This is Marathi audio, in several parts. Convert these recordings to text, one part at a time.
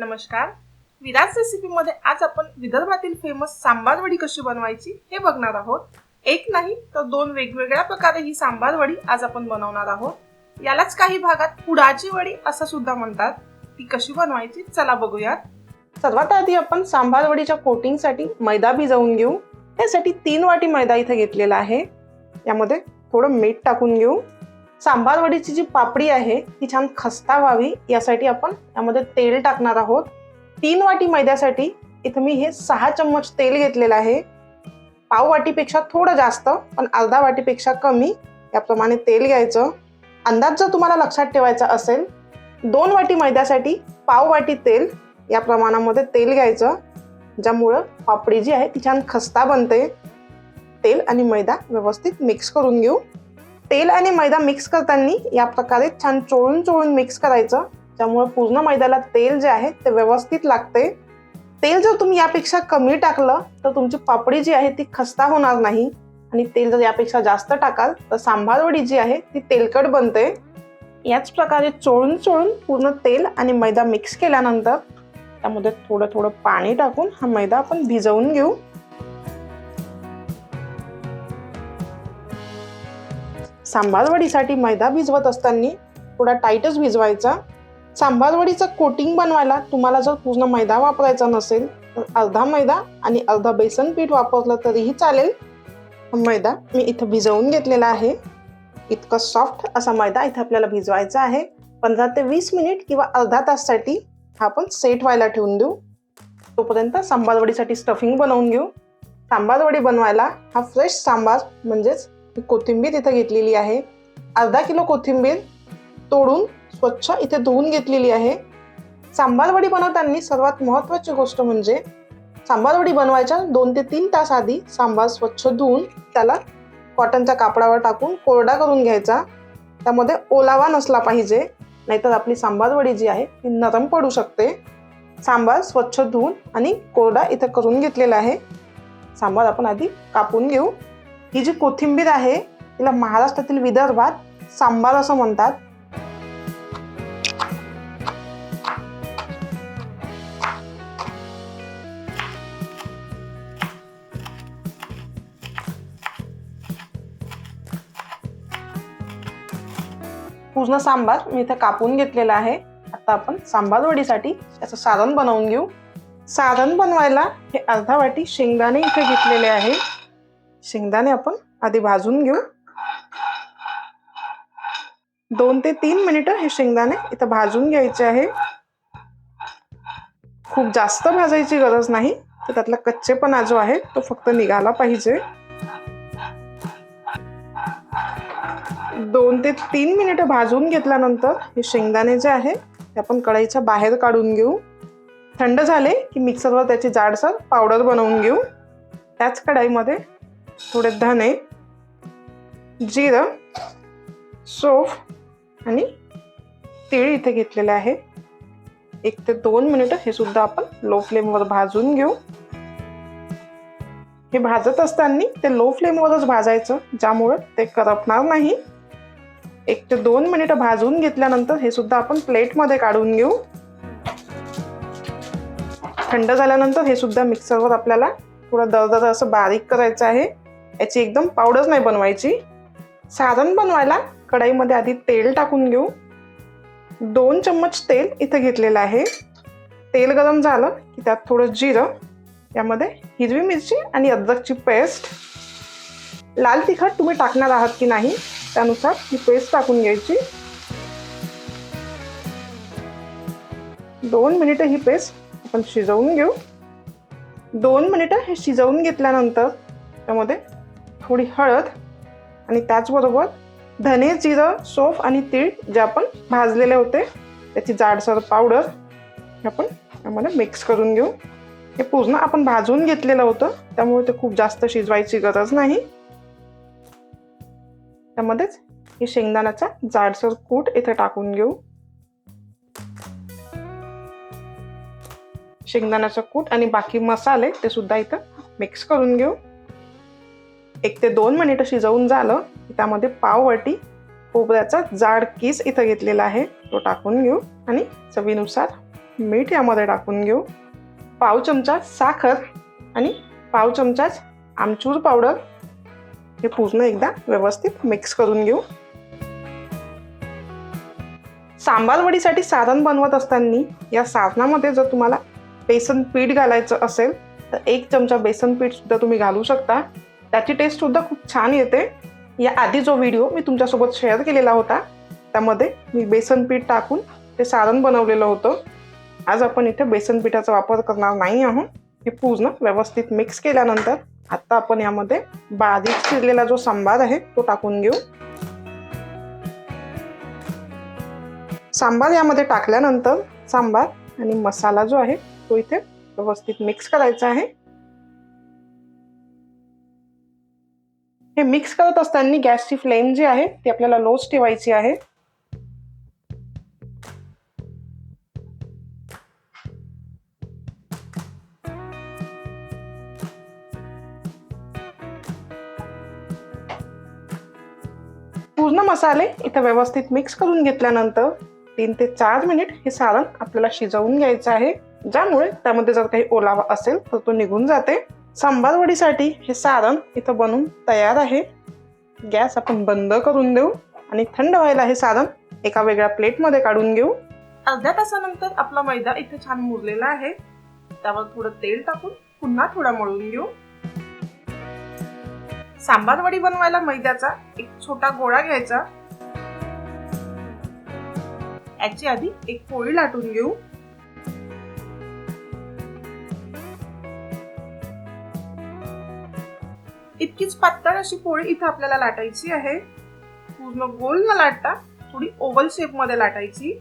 नमस्कार. विराज रेसिपीमध्ये आज आपण विदर्भातील फेमस सांबारवडी कशी बनवायची हे बघणार आहोत. एक नाही तर दोन वेगवेगळ्या प्रकारे ही सांबारवडी आज आपण बनवणार आहोत. यालाच काही भागात पुडाची वडी असं सुद्धा म्हणतात. ती कशी बनवायची चला बघूयात. सर्वात आधी आपण सांबारवडीच्या कोटिंगसाठी मैदा भिजवून घेऊ. त्यासाठी तीन वाटी मैदा इथे घेतलेला आहे. यामध्ये थोडं मीठ टाकून घेऊ. सांबारवडीची जी पापडी आहे ती छान खस्ता व्हावी यासाठी आपण यामध्ये तेल टाकणार आहोत. तीन वाटी मैद्यासाठी इथं मी हे सहा चम्मच तेल घेतलेलं आहे. पाव वाटीपेक्षा थोडं जास्त पण अर्धा वाटीपेक्षा कमी याप्रमाणे तेल घ्यायचं. अंदाज जर तुम्हाला लक्षात ठेवायचा असेल दोन वाटी मैद्यासाठी पाव वाटी तेल या प्रमाणामध्ये तेल घ्यायचं ज्यामुळं पापडी जी आहे ती छान खस्ता बनते. तेल आणि मैदा व्यवस्थित मिक्स करून घेऊ. तेल आणि मैदा मिक्स करताना या प्रकारे छान चोळून चोळून मिक्स करायचं. त्यामुळे पूर्ण मैद्याला तेल जे आहे ते व्यवस्थित लागते. तेल जर तुम्ही यापेक्षा कमी टाकलं तर तुमची पापडी जी आहे ती खस्ता होणार नाही. आणि तेल जर यापेक्षा जास्त टाकाल तर सांभारवडी जी आहे ती तेलकट बनते. याच प्रकारे चोळून चोळून पूर्ण तेल आणि मैदा मिक्स केल्यानंतर त्यामध्ये थोडं थोडं पाणी टाकून हा मैदा आपण भिजवून घेऊ. सांबारवडीसाठी मैदा भिजवत असताना थोडा टाईटच भिजवायचा. सांबारवडीचं कोटिंग बनवायला तुम्हाला जर पूर्ण मैदा वापरायचा नसेल तर अर्धा मैदा आणि अर्धा बेसन पीठ वापरलं तरीही चालेल. मैदा मी इथं भिजवून घेतलेला आहे. इतकं सॉफ्ट असा मैदा इथं आपल्याला भिजवायचा आहे. पंधरा ते वीस मिनिट किंवा अर्धा ताससाठी हा आपण सेट व्हायला ठेवून देऊ. तोपर्यंत सांबारवडीसाठी स्टफिंग बनवून घेऊ. सांबारवडी बनवायला हा फ्रेश सांबार म्हणजेच ही कोथिंबीर इथं घेतलेली आहे. अर्धा किलो कोथिंबीर तोडून स्वच्छ इथे धुवून घेतलेली आहे. सांबार वडी बनवताना सर्वात महत्त्वाची गोष्ट म्हणजे सांबार वडी बनवायच्या दोन ते तीन तास आधी सांबार स्वच्छ धुवून त्याला कॉटनच्या कापडावर टाकून कोरडा करून घ्यायचा. त्यामध्ये ओलावा नसला पाहिजे नाहीतर आपली सांबार वडी जी आहे ती नरम पडू शकते. सांबार स्वच्छ धुवून आणि कोरडा इथं करून घेतलेला आहे. सांबार आपण आधी कापून घेऊ. ही जी कोथिंबीर आहे तिला महाराष्ट्रातील विदर्भात सांबार असं म्हणतात. पूर्ण सांबार मी इथे कापून घेतलेला आहे. आता आपण सांबार वडीसाठी त्याचं सारण बनवून घेऊ. सारण बनवायला हे अर्धा वाटी शेंगदाणे इथे घेतलेले आहे. शेंगदाणे आपण आधी भाजून घेऊ. दोन ते तीन मिनिटं हे शेंगदाणे इथं भाजून घ्यायचे आहे. खूप जास्त भाजायची गरज नाही तर त्यातला कच्चेपणा जो आहे तो फक्त निघाला पाहिजे. दोन ते तीन मिनिटं भाजून घेतल्यानंतर हे शेंगदाणे जे आहे ते आपण कढईच्या बाहेर काढून घेऊ. थंड झाले की मिक्सरवर त्याची जाडसर पावडर बनवून घेऊ. त्याच कढाईमध्ये थोडे धणे जिरं सोफ आणि तीळ इथे घेतलेले आहे. एक ते दोन मिनिटं हे सुद्धा आपण लो फ्लेमवर भाजून घेऊ. हे भाजत असताना ते लो फ्लेमवरच भाजायचं ज्यामुळं ते करपणार नाही. एक ते दोन मिनिटं भाजून घेतल्यानंतर हे सुद्धा आपण प्लेटमध्ये काढून घेऊ. थंड झाल्यानंतर हे सुद्धा मिक्सरवर आपल्याला थोडं दरदर असं बारीक करायचं आहे. याची एकदम पावडर नाही बनवायची. सारण बनवायला कढाईमध्ये आधी तेल टाकून घेऊ. दोन चम्मच तेल इथं घेतलेलं आहे. तेल गरम झालं की त्यात थोडं जिरं यामध्ये हिरवी मिरची आणि अद्रकची पेस्ट. लाल तिखट तुम्ही टाकणार आहात की नाही त्यानुसार ही पेस्ट टाकून घ्यायची. दोन मिनिटं ही पेस्ट आपण शिजवून घेऊ. दोन मिनिटं हे शिजवून घेतल्यानंतर त्यामध्ये थोडी हळद आणि त्याचबरोबर धने जिरं सोफ आणि तीळ जे आपण भाजलेले होते त्याची जाडसर पावडर हे आपण आम्हाला मिक्स करून घेऊ. हे पूर्ण आपण भाजून घेतलेलं होतं त्यामुळे ते खूप जास्त शिजवायची गरज नाही. त्यामध्येच हे शेंगदाण्याचा जाडसर कूट इथे टाकून घेऊ. शेंगदाण्याचा कूट आणि बाकी मसाले ते सुद्धा इथं मिक्स करून घेऊ. एक ते दोन मिनिटं शिजवून झालं त्यामध्ये पाववाटी खोबऱ्याचा जाड किस इथं घेतलेला आहे. तो टाकून घेऊ आणि चवीनुसार मीठ यामध्ये टाकून घेऊ. पाव चमचा साखर आणि पाव चमचाच आमचूर पावडर हे पूर्ण एकदा व्यवस्थित मिक्स करून घेऊ. सांबारवडीसाठी साधन सारण बनवत असताना या सारणामध्ये जर तुम्हाला बेसन पीठ घालायचं असेल तर एक चमचा बेसन पीठ सुद्धा तुम्ही घालू शकता. त्याची टेस्ट सुद्धा खूप छान येते. या आधी जो व्हिडिओ मी तुमच्यासोबत शेअर केलेला होता त्यामध्ये मी बेसन पीठ टाकून ते सारण बनवलेलं होतं. आज आपण इथे बेसन पिठाचा वापर करणार नाही आहोत. हे पूर्ण व्यवस्थित मिक्स केल्यानंतर आत्ता आपण यामध्ये बारीक चिरलेला जो सांबार आहे तो टाकून घेऊ. सांबार यामध्ये टाकल्यानंतर सांबार आणि मसाला जो आहे तो इथे व्यवस्थित मिक्स करायचा आहे. हे मिक्स करत असताना गॅसची फ्लेम जी आहे ती आपल्याला लोच ठेवायची आहे. पूर्ण मसाले इथं व्यवस्थित मिक्स करून घेतल्यानंतर तीन ते चार मिनिट हे सारण आपल्याला शिजवून घ्यायचं आहे. ज्यामुळे त्यामध्ये जर काही ओलावा असेल तर तो निघून जाते. सांबारवडीसाठी हे सारण इथं बनून तयार आहे. गॅस आपण बंद करून देऊ आणि थंड व्हायला हे सारण एका वेगळ्या प्लेटमध्ये काढून घेऊ. अर्ध्या तासानंतर आपला मैदा इथे छान मुरलेला आहे. त्यावर थोडं तेल टाकून पुन्हा थोडा मळून घेऊ. सांबारवडी बनवायला मैद्याचा एक छोटा गोळा घ्यायचा. याची आधी एक पोळी लाटून घेऊ. इतकीच पातळ अशी पोळी इथं आपल्याला लाटायची आहे. पूर्ण गोल न लाटता थोडी ओव्हल शेपमध्ये लाटायची.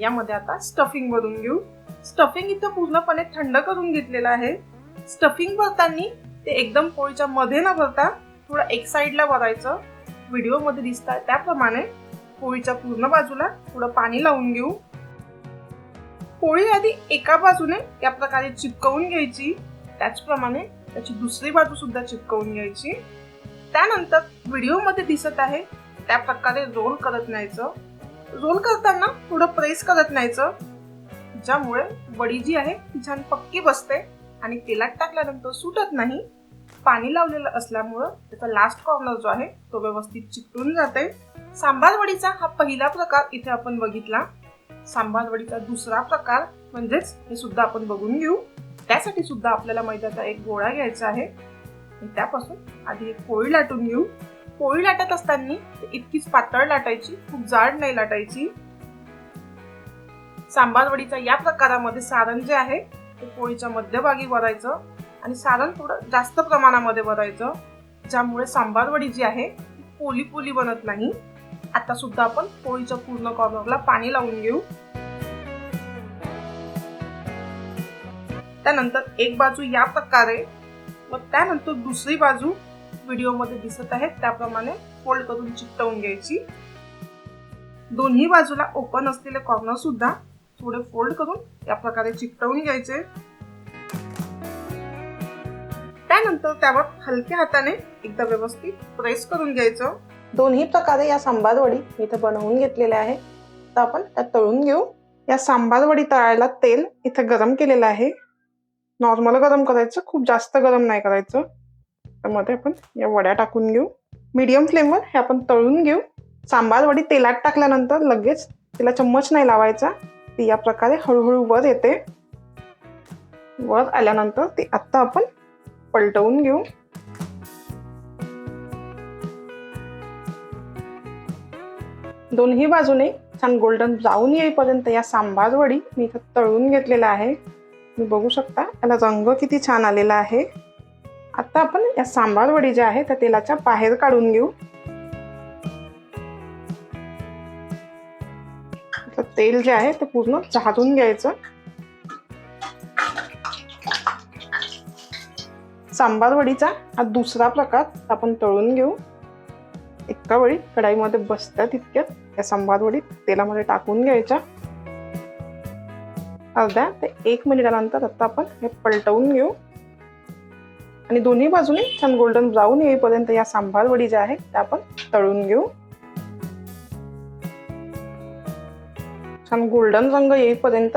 यामध्ये आता स्टफिंग भरून घेऊ. स्टफिंग इथं पूर्णपणे थंड करून घेतलेलं आहे. स्टफिंग भरताना ते एकदम पोळीच्या मध्ये न भरता थोडं एक साईडला भरायचं. व्हिडिओमध्ये दिसतात त्याप्रमाणे पोळीच्या पूर्ण बाजूला थोडं पाणी लावून घेऊ. पोळी आधी एका बाजूने या प्रकारे चिपकवून घ्यायची. त्याचप्रमाणे त्याची दुसरी बाजू सुद्धा चिपकवून घ्यायची. त्यानंतर व्हिडिओमध्ये दिसत आहे त्या प्रकारे रोल करत न्यायचं. रोल करताना थोडं प्रेस करत न्यायचं ज्यामुळे वडी जी आहे ती छान पक्की बसते आणि तेलात टाकल्यानंतर सुटत नाही. पाणी लावलेलं असल्यामुळं त्याचा लास्ट कॉर्नर जो आहे तो व्यवस्थित चिकटून जाते. सांबार वडीचा हा पहिला प्रकार इथे आपण बघितला. सांबार वडीचा दुसरा प्रकार म्हणजेच हे सुद्धा आपण बघून घेऊ. त्यासाठी सुद्धा आपल्याला मैद्याचा एक गोळा घ्यायचा आहे. त्यापासून आधी एक पोळी लाटून घेऊ. पोळी लाटत असताना इतकीच पातळ लाटायची खूप जाड नाही लाटायची. सांबारवडीचा या प्रकारामध्ये सारण जे आहे ते पोळीच्या मध्यभागी भरायचं आणि सारण थोडं जास्त प्रमाणामध्ये भरायचं ज्यामुळे सांबारवडी जी आहे ती पोली पोली बनत नाही. आता सुद्धा आपण पोळीच्या पूर्ण कॉर्नरला पाणी लावून घेऊ. त्यानंतर एक बाजू या प्रकारे व त्यानंतर दुसरी बाजू व्हिडिओमध्ये दिसत आहे. त्याप्रमाणे फोल्ड करून चिकटवून घ्यायची. दोन्ही बाजूला ओपन असलेले कॉर्नर सुद्धा थोडे फोल्ड करून या प्रकारे चिकटवून घ्यायचे. त्यानंतर त्यावर हलक्या हाताने एकदा व्यवस्थित प्रेस करून घ्यायचं. दोन्ही प्रकारे या सांबार वडी इथं बनवून घेतलेल्या आहे. तर आपण त्या तळून घेऊ. या सांबार वडी तळायला तेल इथं गरम केलेलं आहे. नॉर्मल गरम करायचं खूप जास्त गरम नाही करायचं. त्यामध्ये आपण या वड्या टाकून घेऊ. मीडियम फ्लेमवर हे आपण तळून घेऊ. सांबार वडी तेलात टाकल्यानंतर लगेच तिला चम्मच नाही लावायचा. ती या प्रकारे हळूहळू वर येते. वर आल्यानंतर ती आत्ता आपण पलटवून घेऊ. दोन्ही बाजूने छान गोल्डन ब्राऊन येईपर्यंत या सांबार वडी मी इथं तळून घेतलेला आहे तुम्ही बघू शकता. याला रंग किती छान आलेला आहे. आता आपण या सांबार वडी ज्या आहे त्या तेलाच्या बाहेर काढून घेऊ. तर तेल जे आहे ते पूर्ण झाडून घ्यायचं. सांबार वडीचा हा दुसरा प्रकार आपण तळून घेऊ. एका वडी कढाईमध्ये बसतात तितक्यात या सांबार वडी तेलामध्ये टाकून घ्यायच्या. अर्ध्या ते एक मिनिटानंतर आता आपण हे पलटवून घेऊ. आणि दोन्ही बाजूने छान गोल्डन ब्राऊन येईपर्यंत या सांभार वडी ज्या आहे त्या आपण तळून घेऊ. छान गोल्डन रंग येईपर्यंत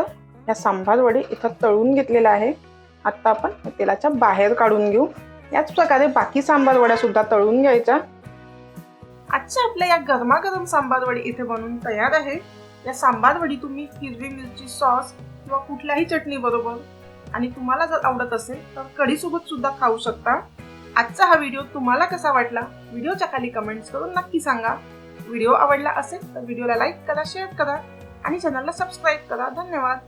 या सांभार वडी इथं तळून घेतलेला आहे. आता आपण तेलाच्या बाहेर काढून घेऊ. याच प्रकारे बाकी सांबार वड्या सुद्धा तळून घ्यायच्या. आजच्या आपल्या या गरमागरम सांबार वडी इथे बनवून तयार आहे. या सांबार वडी तुम्ही हिरवी मिरची सॉस किंवा कुठल्याही चटणी बरोबर आणि तुम्हाला जर आवडत असेल तर कढीसोबत सुद्धा खाऊ शकता. आजचा हा व्हिडिओ तुम्हाला कसा वाटला? व्हिडिओच्या खाली कमेंट्स करून नक्की सांगा. व्हिडिओ आवडला असेल तर व्हिडिओला लाईक करा शेअर करा आणि चॅनलला सबस्क्राईब करा. धन्यवाद.